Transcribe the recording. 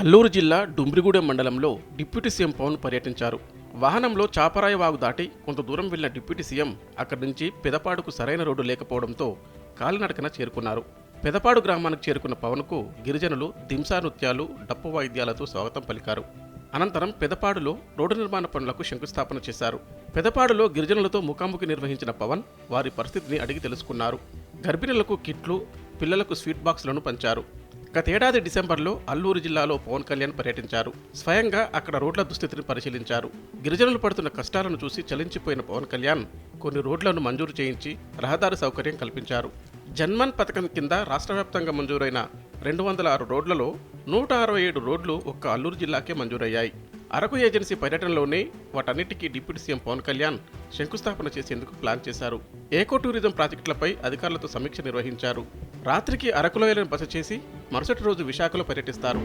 అల్లూరు జిల్లా డుమ్రిగూడెం మండలంలో deputy CM Pawan పర్యటించారు. వాహనంలో చాపరాయ వాగు దాటి కొంత దూరం వెళ్ళిన డిప్యూటీ సీఎం అక్కడి నుంచి పెదపాడుకు సరైన రోడ్డు లేకపోవడంతో కాలినడకన చేరుకున్నారు. పెదపాడు గ్రామానికి చేరుకున్న పవన్కు గిరిజనులు దింసా నృత్యాలు డప్పు వాయిద్యాలతో స్వాగతం పలికారు. అనంతరం పెదపాడులో రోడ్డు నిర్మాణ పనులకు శంకుస్థాపన చేశారు. పెదపాడులో గిరిజనులతో ముఖాముఖి నిర్వహించిన పవన్ వారి పరిస్థితిని అడిగి తెలుసుకున్నారు. గర్భిణులకు కిట్లు పిల్లలకు స్వీట్ బాక్సులను పంచారు. గతేడాది డిసెంబర్లో అల్లూరు జిల్లాలో పవన్ కళ్యాణ్ పర్యటించారు. స్వయంగా అక్కడ రోడ్ల దుస్థితిని పరిశీలించారు. గిరిజనులు పడుతున్న కష్టాలను చూసి చలించిపోయిన పవన్ కళ్యాణ్ కొన్ని రోడ్లను మంజూరు చేయించి రహదారి సౌకర్యం కల్పించారు. జన్మన్ పథకం కింద రాష్ట్ర వ్యాప్తంగా మంజూరైన రెండు వందల ఆరు రోడ్లలో నూట అరవై ఏడు రోడ్లు ఒక్క అల్లూరు జిల్లాకే మంజూరయ్యాయి. అరకు ఏజెన్సీ పర్యటనలోనే వాటన్నిటికీ డిప్యూటీ సీఎం పవన్ కళ్యాణ్ శంకుస్థాపన చేసేందుకు ప్లాన్ చేశారు. ఏకో టూరిజం ప్రాజెక్టులపై అధికారులతో సమీక్ష నిర్వహించారు. రాత్రికి అరకులోయలను బస చేసి మరుసటి రోజు విశాఖలో పర్యటిస్తారు.